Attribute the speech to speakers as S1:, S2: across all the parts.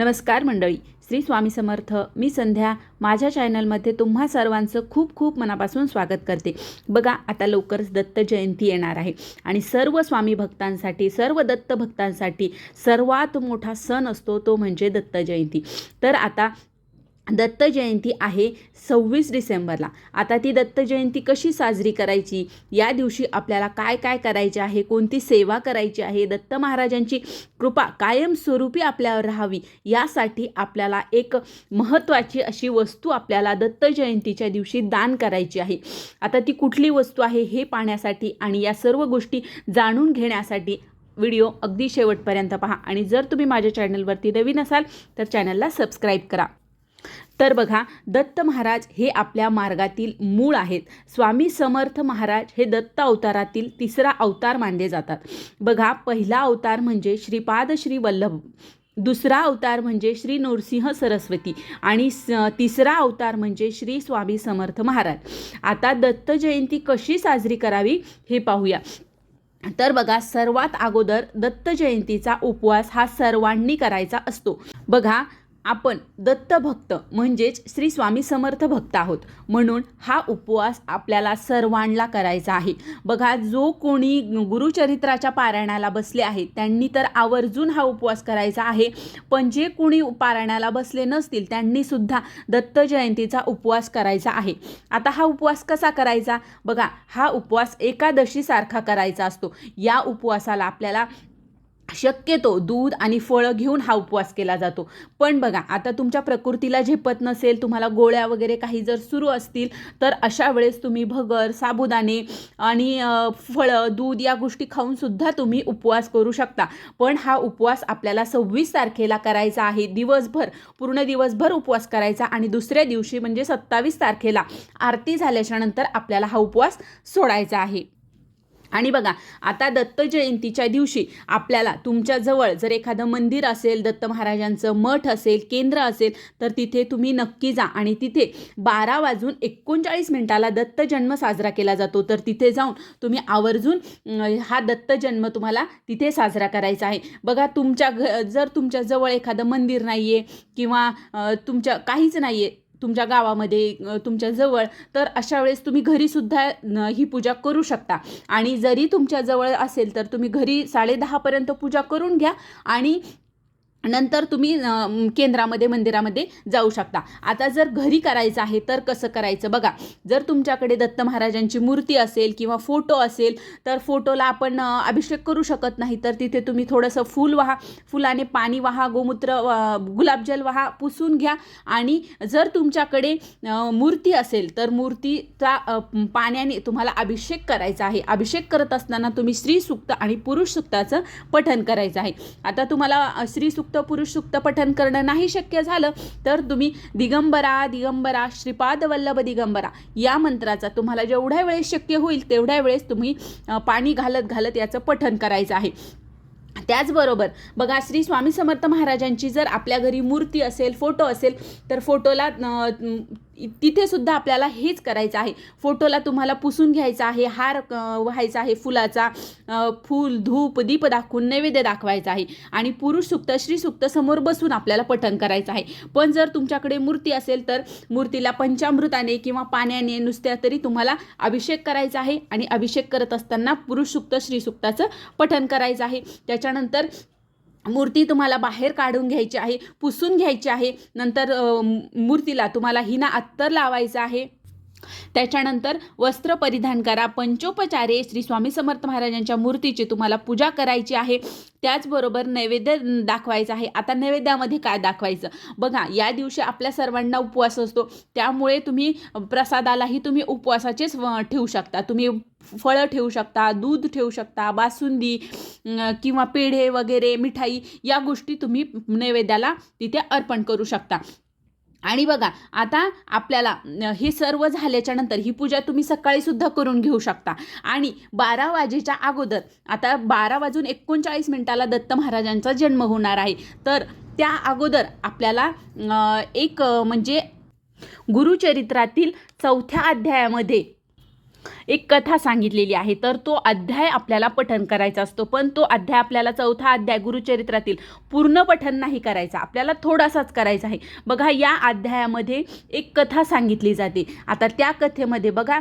S1: नमस्कार मंडळी श्री स्वामी समर्थ. मी संध्या. माझ्या चॅनलमध्ये तुम्हा सर्वांचं खूप खूप मनापासून स्वागत करते. बघा आता लवकरच दत्त जयंती येणार आहे आणि सर्व स्वामी भक्तांसाठी सर्व दत्त भक्तांसाठी सर्वात मोठा सण असतो तो म्हणजे दत्त जयंती. तर आता दत्त जयंती आहे सव्वीस डिसेंबरला. आता ती दत्त जयंती कशी साजरी करायची? या दिवशी आपल्याला काय काय करायचे आहे? कोणती सेवा करायची आहे? दत्त महाराजांची कृपा कायमस्वरूपी आपल्यावर राहावी यासाठी आपल्याला एक महत्त्वाची अशी वस्तू आपल्याला दत्त जयंतीच्या दिवशी दान करायची आहे. आता ती कुठली वस्तू आहे हे पाहण्यासाठी आणि या सर्व गोष्टी जाणून घेण्यासाठी व्हिडिओ अगदी शेवटपर्यंत पहा. आणि जर तुम्ही माझ्या चॅनलवरती नवीन असाल तर चॅनलला सबस्क्राईब करा. तर बघा दत्त महाराज हे आपल्या मार्गातील मूळ आहेत. स्वामी समर्थ महाराज हे दत्त अवतारातील तिसरा अवतार मानले जातात. बघा पहिला अवतार म्हणजे श्रीपाद श्री वल्लभ दुसरा अवतार म्हणजे श्री नरसिंह सरस्वती आणि स तिसरा अवतार म्हणजे श्री स्वामी समर्थ महाराज. आता दत्त जयंती कशी साजरी करावी हे पाहूया. तर बघा सर्वात अगोदर दत्त जयंतीचा उपवास हा सर्वांनी करायचा असतो. बघा आपण दत्तभक्त म्हणजेच श्री स्वामी समर्थ भक्त आहोत. म्हणून हा उपवास आपल्याला सर्वांना करायचा आहे. बघा जो कोणी गुरुचरित्राच्या पारायणाला बसले आहेत त्यांनी तर आवर्जून हा उपवास करायचा आहे. पण जे कोणी पारायणाला बसले नसतील त्यांनी सुद्धा दत्त जयंतीचा उपवास करायचा आहे. आता हा उपवास कसा करायचा? बघा हा उपवास एकादशीसारखा करायचा असतो. या उपवासाला आपल्याला शक्यतो दूध आणि फळं घेऊन हा उपवास केला जातो. पण बघा आता तुमच्या प्रकृतीला झेपत नसेल तुम्हाला गोळ्या वगैरे काही जर सुरू असतील तर अशा वेळेस तुम्ही भगर साबुदाणे आणि फळं दूध या गोष्टी खाऊनसुद्धा तुम्ही उपवास करू शकता. पण हा उपवास आपल्याला सव्वीस तारखेला करायचा आहे. दिवसभर पूर्ण दिवसभर उपवास करायचा आणि दुसऱ्या दिवशी म्हणजे सत्तावीस तारखेला आरती झाल्याच्यानंतर आपल्याला हा उपवास सोडायचा आहे. आणि बघा आता दत्त जयंतीच्या दिवशी आपल्याला तुमच्याजवळ जर एखादं मंदिर असेल दत्त महाराजांचं मठ असेल केंद्र असेल तर तिथे तुम्ही नक्की जा आणि तिथे बारा वाजून एकोणचाळीस मिनिटाला दत्त जन्म साजरा केला जातो. तर तिथे जाऊन तुम्ही आवर्जून हा दत्त जन्म तुम्हाला तिथे साजरा करायचा आहे. बघा तुमच्या घ जर तुमच्याजवळ एखादं मंदिर नाही आहे किंवा तुमच्या काहीच नाही आहे तुमच्या गावामध्ये तुमच्या जवळ तर अशा वेळेस तुम्ही घरीसुद्धा ही पूजा करू शकता. आणि जरी तुमच्या जवळ असेल तर तुम्ही घरी साडेदहापर्यंत पूजा करून घ्या. आणि नंतर तुम्ही केंद्रामध्ये मंदिरामध्ये जाऊ शकता. आता जर घरी करायचं आहे तर कसं करायचं? बघा जर तुमच्याकडे दत्त महाराजांची मूर्ती असेल किंवा फोटो असेल तर फोटोला आपण अभिषेक करू शकत नाही. तर तिथे तुम्ही थोडंसं फूल वाहा फुलाने पाणी वाहा गोमूत्र गुलाबजल वाहा पुसून घ्या. आणि जर तुमच्याकडे मूर्ती असेल तर मूर्तीचा पाण्याने तुम्हाला अभिषेक करायचा आहे. अभिषेक करत असताना तुम्ही स्त्री सुक्त आणि पुरुष सुक्ताचं पठण करायचं आहे. आता तुम्हाला स्त्री सुक्त पुरुष सुक्त पठन करणं नाही शक्य झालं तर तुम्ही दिगंबरा दिगंबरा श्रीपाद वल्लभ दिगंबरा या मंत्राचा तुम्हाला जेवढ्या वेळेस शक्य होईल तेवढ्या वेळेस तुम्ही पाणी घालत घालत याचं पठन करायचं आहे. त्याचबरोबर बघा श्री स्वामी समर्थ महाराजांची जर आपल्या घरी मूर्ती असेल फोटो असेल तर फोटोला तिथे सुद्धा आपल्याला हेच करायचं आहे. फोटोला तुम्हाला पुसून घ्यायचा आहे हार व्हायचा आहे फुलाचा फूल धूप दीप दाखवून नैवेद्य दाखवायचा आहे. आणि पुरुष सुक्त श्री सुक्त समोर बसून आपल्याला पठण करायचं आहे. पण जर तुमच्याकडे मूर्ती असेल तर मूर्तीला पंचामृताने किंवा पाण्याने नुसत्या तरी तुम्हाला अभिषेक करायचा आहे. आणि अभिषेक करत असताना पुरुष सुक्त श्री सुक्ताचं पठण करायचं आहे. त्याच्यानंतर मूर्ती तुम्हाला बाहेर काढून घ्यायची आहे पुसून घ्यायची आहे. नंतर मूर्तीला तुम्हाला हिना अत्तर लावायचं आहे. त्याच्यानंतर वस्त्र परिधान करा. पंचोपचारे श्री स्वामी समर्थ महाराजांच्या मूर्तीची तुम्हाला पूजा करायची आहे. त्याचबरोबर नैवेद्य दाखवायचं आहे. आता नैवेद्यामध्ये काय दाखवायचं? बघा या दिवशी आपल्या सर्वांना उपवास असतो. त्यामुळे तुम्ही प्रसादालाही तुम्ही उपवासाचेच ठेवू शकता. तुम्ही फळं ठेवू शकता दूध ठेवू शकता बासुंदी किंवा पेढे वगैरे मिठाई या गोष्टी तुम्ही नैवेद्याला तिथे अर्पण करू शकता. आणि बघा आता आपल्याला हे सर्व झाल्याच्यानंतर ही पूजा तुम्ही सकाळी सुद्धा करून घेऊ शकता. आणि बारा वाजेच्या अगोदर आता बारा वाजून एकोणचाळीस मिनिटाला दत्त महाराजांचा जन्म होणार आहे. तर त्या अगोदर आपल्याला एक म्हणजे गुरुचरित्रातील चौथ्या अध्यायामध्ये एक कथा सांगितलेली आहे. तर तो अध्याय आपल्याला पठन करायचा असतो. पण तो अध्याय आपल्याला चौथा अध्याय गुरुचरित्रातील पूर्ण पठन नाही करायचा. आपल्याला थोडासाच करायचा आहे. बघा या अध्यायामध्ये एक कथा सांगितली जाते. आता त्या कथेमध्ये बघा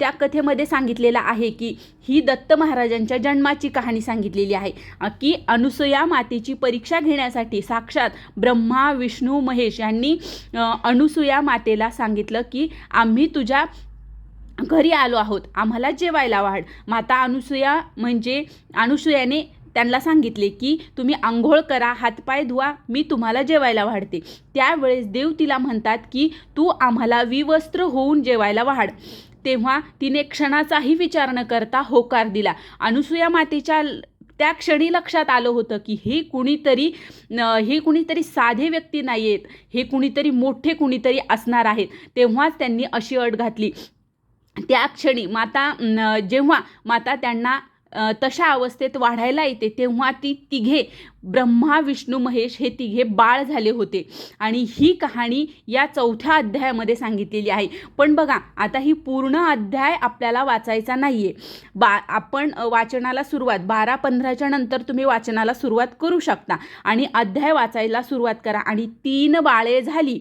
S1: त्या कथेमध्ये सांगितलेलं आहे की ही दत्त महाराजांच्या जन्माची कहाणी सांगितलेली आहे. की अनुसया मातेची परीक्षा घेण्यासाठी साक्षात ब्रह्मा विष्णू महेश यांनी अनुसुया मातेला सांगितलं की आम्ही तुझ्या घरी आलो आहोत. आम्हाला जेवायला वाढ. माता अनुसूया म्हणजे अनुसूयाने त्यांना सांगितले की तुम्ही आंघोळ करा हातपाय धुवा मी तुम्हाला जेवायला वाढते. त्यावेळेस देव तिला म्हणतात की तू आम्हाला विवस्त्र होऊन जेवायला वाढ. तेव्हा तिने क्षणाचाही विचार न करता होकार दिला. अनुसूया मातेच्या ल- त्या क्षणी लक्षात आलं होतं की हे कुणीतरी हे कुणीतरी साधे व्यक्ती नाही आहेत हे कुणीतरी मोठे कुणीतरी असणार आहेत. तेव्हाच त्यांनी अशी अट घातली. त्या क्षणी माता जेव्हा माता त्यांना तशा अवस्थेत वाढायला येते तेव्हा ती तिघे ब्रह्मा विष्णू महेश हे तिघे बाळ झाले होते. आणि ही कहाणी या चौथ्या अध्यायामध्ये सांगितलेली आहे. पण बघा आता ही पूर्ण अध्याय आपल्याला वाचायचा नाही आहे बा आपण वाचनाला सुरुवात बारा पंधराच्या नंतर तुम्ही वाचनाला सुरुवात करू शकता. आणि अध्याय वाचायला सुरुवात करा. आणि तीन बाळे झाली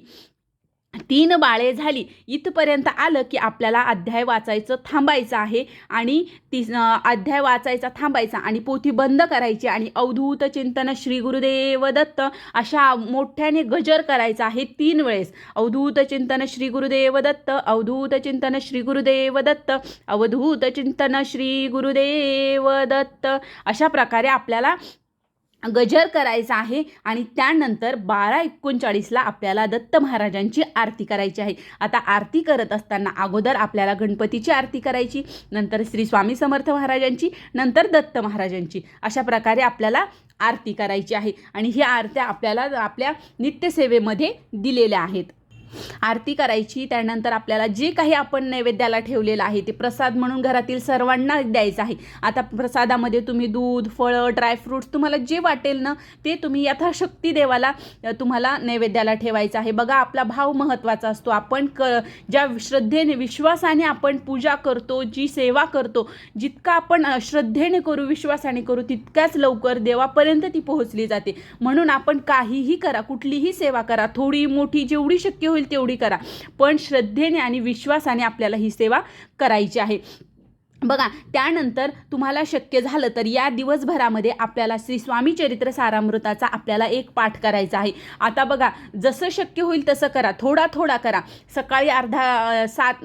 S1: तीन बाळे झाली. इथपर्यंत आलं की आपल्याला अध्याय वाचायचं थांबायचं आहे आणि ती अध्याय वाचायचा थांबायचा आणि पोथी बंद करायची आणि अवधूत चिंतन श्री गुरुदेव दत्त अशा मोठ्याने गजर करायचा आहे तीन वेळेस. अवधूत चिंतन श्री गुरुदेव दत्त अवधूत चिंतन श्री गुरुदेव दत्त अवधूत चिंतन श्री गुरुदेव दत्त अशा प्रकारे आपल्याला गजर करायचा आहे आणि त्यानंतर बारा एकोणचाळीसला आपल्याला दत्त महाराजांची आरती करायची आहे. आता आरती करत असताना अगोदर आपल्याला गणपतीची आरती करायची नंतर श्री स्वामी समर्थ महाराजांची नंतर दत्त महाराजांची अशा प्रकारे आपल्याला आरती करायची आहे. आणि ही आरत्या आपल्याला आपल्या नित्यसेवेमध्ये दिलेल्या आहेत. आरती करायची त्यानंतर आपल्याला जे काही आपण नैवेद्याला ठेवलेलं आहे ते प्रसाद म्हणून घरातील सर्वांना द्यायचं आहे. आता प्रसादामध्ये तुम्ही दूध फळं ड्रायफ्रूट्स तुम्हाला जे वाटेल ना ते तुम्ही यथाशक्ती देवाला तुम्हाला नैवेद्याला ठेवायचं आहे. बघा आपला भाव महत्त्वाचा असतो. आपण क ज्या श्रद्धेने विश्वासाने आपण पूजा करतो जी सेवा करतो जितका आपण श्रद्धेने करू विश्वासाने करू तितक्याच लवकर देवापर्यंत ती पोहोचली जाते. म्हणून आपण काहीही करा कुठलीही सेवा करा. थोडी मोठी जेवढी शक्य होईल तेवढी करा. पण श्रद्धेने आणि विश्वासाने आपल्याला ही सेवा करायची आहे. बघा त्यानंतर तुम्हाला शक्य झालं तर या दिवसभरामध्ये आपल्याला श्री स्वामी चरित्र सारामृताचा आपल्याला एक पाठ करायचा आहे. आता बघा जसं शक्य होईल तसं करा. थोडा थोडा करा. सकाळी अर्धा सात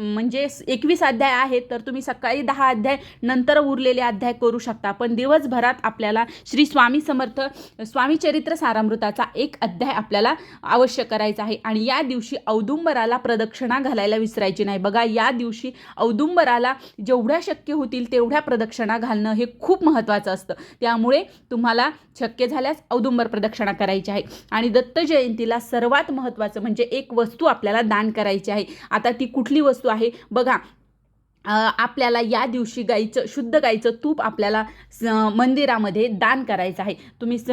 S1: म्हणजे एकवीस अध्याय आहेत तर तुम्ही सकाळी दहा अध्याय नंतर उरलेले अध्याय करू शकता. पण दिवसभरात आपल्याला श्री स्वामी समर्थ स्वामी चरित्र सारामृताचा एक अध्याय आपल्याला अवश्य करायचा आहे. आणि या दिवशी औदुंबराला प्रदक्षिणा घालायला विसरायची नाही. बघा या दिवशी औदुंबराला जेवढ्या शक्य होतील तेवढ्या प्रदक्षिणा घालणं हे खूप महत्त्वाचं असतं. त्यामुळे तुम्हाला शक्य झाल्यास औदुंबर प्रदक्षिणा करायची आहे. आणि दत्त जयंतीला सर्वात महत्त्वाचं म्हणजे एक वस्तू आपल्याला दान करायची आहे. आता ती कुठली वस्तू आहे. बघा आपल्याला या दिवशी गाईचं शुद्ध गाईचं तूप आपल्याला स- मंदिरामध्ये दान करायचं आहे. तुम्ही स-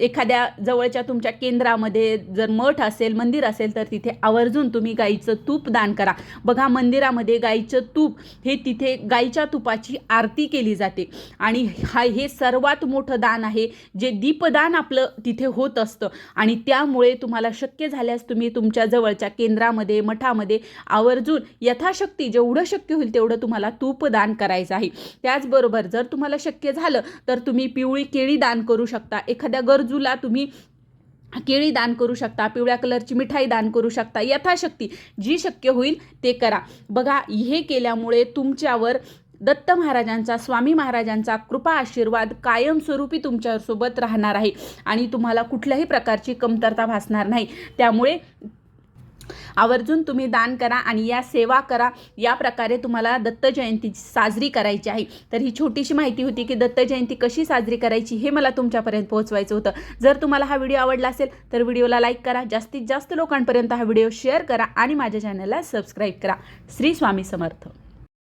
S1: एखाद्या जवळच्या तुमच्या केंद्रामध्ये जर मठ असेल मंदिर असेल तर तिथे आवर्जून तुम्ही गाईचं तूप दान करा. बघा मंदिरामध्ये गाईचं तूप हे तिथे गाईच्या तुपाची आरती केली जाते. आणि हा हे सर्वात मोठं दान आहे जे दीपदान आपलं तिथे होत असतं. आणि त्यामुळे तुम्हाला शक्य झाल्यास तुम्ही तुमच्या जवळच्या केंद्रामध्ये मठामध्ये आवर्जून यथाशक्ती जेवढं शक्य होईल तेवढं तुम्हाला तूप दान करायचं आहे. त्याचबरोबर जर तुम्हाला शक्य झालं तर तुम्ही पिवळी केळी दान करू शकता. एखाद्या गरजूला तुम्ही केळी दान करू शकता पिवळ्या कलरची मिठाई दान करू शकता. यथाशक्ती जी शक्य होईल ते करा. बघा हे केल्यामुळे तुमच्यावर दत्त महाराजांचा स्वामी महाराजांचा कृपा आशीर्वाद कायमस्वरूपी तुमच्यासोबत राहणार आहे. आणि तुम्हाला कुठल्याही प्रकारची कमतरता भासणार नाही. त्यामुळे आवर्जून तुम्ही दान करा आणि या सेवा करा. या प्रकारे तुम्हाला दत्त जयंती साजरी करायची आहे. तर ही छोटीशी माहिती होती की दत्त जयंती कशी साजरी करायची हे मला तुमच्यापर्यंत पोहोचवायचं होतं. जर तुम्हाला हा व्हिडिओ आवडला असेल तर व्हिडिओला लाईक करा. जास्तीत जास्त लोकांपर्यंत हा व्हिडिओ शेअर करा आणि माझ्या चॅनलला सबस्क्राईब करा. श्री स्वामी समर्थ.